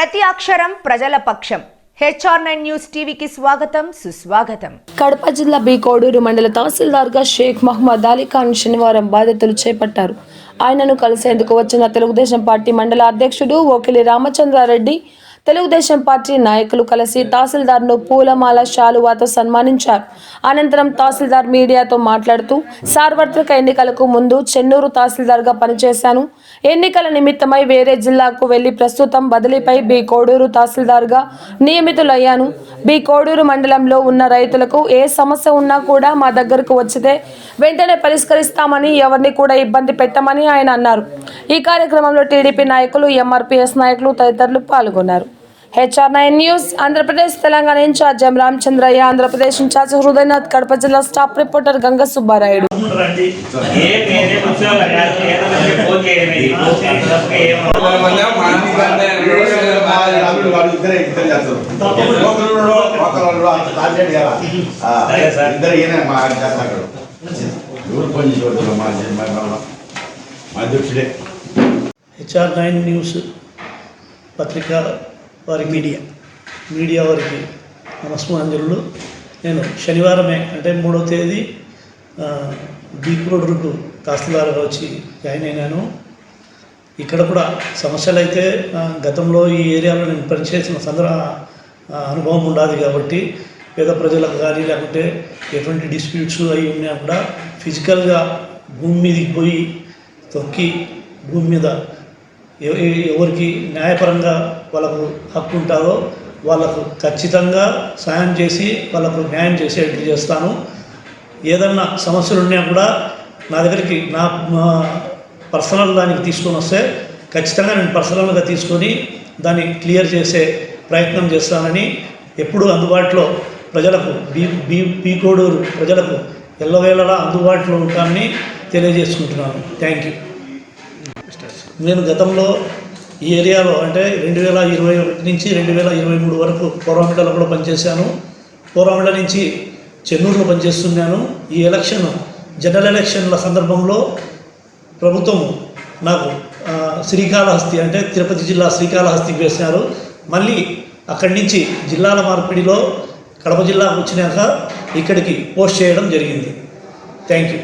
ప్రతి అక్షరం ప్రజల పక్షం. హెచ్ఆర్ నైన్ న్యూస్ టీవీకి స్వాగతం సుస్వాగతం. కడప జిల్లా బి కోడూరు మండల తహసీల్దార్గా షేక్ మహమ్మద్ అలీ ఖాన్ శనివారం బాధ్యతలు చేపట్టారు. ఆయనను కలిసేందుకు వచ్చిన తెలుగుదేశం పార్టీ మండల అధ్యక్షుడు ఓకిలి రామచంద్రారెడ్డి తెలుగుదేశం పార్టీ నాయకులు కలిసి తహసీల్దార్ను పూలమాల శాలువాతో సన్మానించారు. అనంతరం తహసీల్దార్ మీడియాతో మాట్లాడుతూ సార్వత్రిక ఎన్నికలకు ముందు చెన్నూరు తహసీల్దార్గా పనిచేశాను. ఎన్నికల నిమిత్తమై వేరే జిల్లాకు వెళ్ళి ప్రస్తుతం బదిలీపై బి కోడూరు తహసీల్దార్గా నియమితులయ్యాను. బి కోడూరు మండలంలో ఉన్న రైతులకు ఏ సమస్య ఉన్నా కూడా మా దగ్గరకు వచ్చితే వెంటనే పరిష్కరిస్తామని ఎవరిని కూడా ఇబ్బంది పెట్టమని ఆయన అన్నారు. ఈ కార్యక్రమంలో టీడీపీ నాయకులు ఎంఆర్పీఎస్ నాయకులు తదితరులు పాల్గొన్నారు. HR nine news Andhra Pradesh Telangana in charge M Ramachandraiah Andhra Pradesh in charge Hridayanath Kadapa జిల్లా స్టాఫ్ రిపోర్టర్ గంగ సుబ్బారాయుడు రండి ఏ పేరే ఉద్యోగం కాదు ఏదైనా ఫోన్ చేయడం ఇది తప్ప ఏం సరే సార్. ఇద్దరు ఈయన మా చేస్తాడు ఎవరు పని చేయవద్దు మా మా మా అధ్యక్షుడే హెచ్ఆర్ నైన్ న్యూస్ పత్రిక వారి మీడియా. మీడియా వారికి నమస్మాంజలు నేను శనివారమే అంటే మూడో తేదీ బీక్రోడ్కు తహసీల్దార్గా వచ్చి జాయిన్ అయినాను. ఇక్కడ కూడా సమస్యలు అయితే గతంలో ఈ ఏరియాలో నేను పనిచేసిన సందర్భ అనుభవం ఉండాలి కాబట్టి పేద ప్రజలకు కానీ లేకుంటే ఎటువంటి డిస్ప్యూట్స్ అవి ఉన్నా కూడా ఫిజికల్గా భూమి మీదకి పోయి తొక్కి భూమి మీద ఎవరికి న్యాయపరంగా వాళ్ళకు హక్కు ఉంటారో వాళ్ళకు ఖచ్చితంగా సాయం చేసి వాళ్ళకు న్యాయం చేసేట్టు చేస్తాను. ఏదన్నా సమస్యలు ఉన్నా కూడా నా దగ్గరికి నా పర్సనల్ దానికి తీసుకొని వస్తే ఖచ్చితంగా నేను పర్సనల్గా తీసుకొని దాన్ని క్లియర్ చేసే ప్రయత్నం చేస్తానని ఎప్పుడూ అందుబాటులో ప్రజలకు బీ బీ బీకోడూరు ప్రజలకు ఎల్లవేళలా అందుబాటులో ఉంటానని తెలియజేసుకుంటున్నాను. Thank you. నేను గతంలో ఈ ఏరియాలో అంటే రెండు వేల ఇరవై ఒకటి నుంచి రెండు వేల ఇరవై మూడు వరకు పోరామిడలో కూడా పనిచేశాను. పోరామిడ నుంచి చెన్నూరులో పనిచేస్తున్నాను. ఈ ఎలక్షన్ జనరల్ ఎలక్షన్ల సందర్భంలో ప్రభుత్వం నాకు శ్రీకాళహస్తి అంటే తిరుపతి జిల్లా శ్రీకాళహస్తికి వేసినారు. మళ్ళీ అక్కడి నుంచి జిల్లాల మార్పిడిలో కడప జిల్లాకు వచ్చినాక ఇక్కడికి పోస్ట్ చేయడం జరిగింది. Thank you.